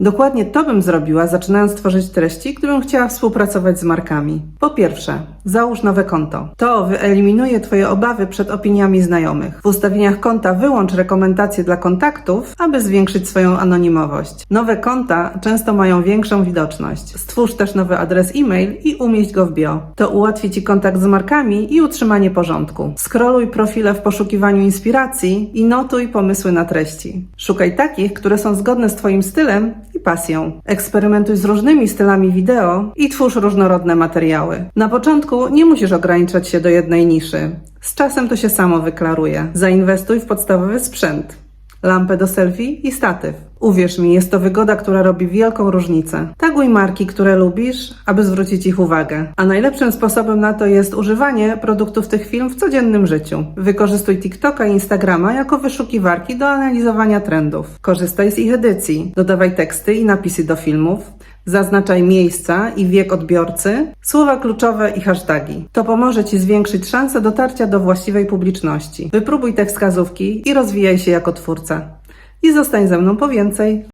Dokładnie to bym zrobiła, zaczynając tworzyć treści, gdybym chciała współpracować z markami. Po pierwsze, załóż nowe konto. To wyeliminuje Twoje obawy przed opiniami znajomych. W ustawieniach konta wyłącz rekomendacje dla kontaktów, aby zwiększyć swoją anonimowość. Nowe konta często mają większą widoczność. Stwórz też nowy adres e-mail i umieść go w bio. To ułatwi Ci kontakt z markami i utrzymanie porządku. Skroluj profile w poszukiwaniu inspiracji i notuj pomysły na treści. Szukaj takich, które są zgodne z Twoim stylem i pasją. Eksperymentuj z różnymi stylami wideo i twórz różnorodne materiały. Na początku nie musisz ograniczać się do jednej niszy. Z czasem to się samo wyklaruje. Zainwestuj w podstawowy sprzęt. Lampę do selfie i statyw. Uwierz mi, jest to wygoda, która robi wielką różnicę. Taguj marki, które lubisz, aby zwrócić ich uwagę. A najlepszym sposobem na to jest używanie produktów tych firm w codziennym życiu. Wykorzystuj TikToka i Instagrama jako wyszukiwarki do analizowania trendów. Korzystaj z ich edycji. Dodawaj teksty i napisy do filmów. Zaznaczaj miejsca i wiek odbiorcy, słowa kluczowe i hasztagi. To pomoże Ci zwiększyć szanse dotarcia do właściwej publiczności. Wypróbuj te wskazówki i rozwijaj się jako twórca. I zostań ze mną po więcej.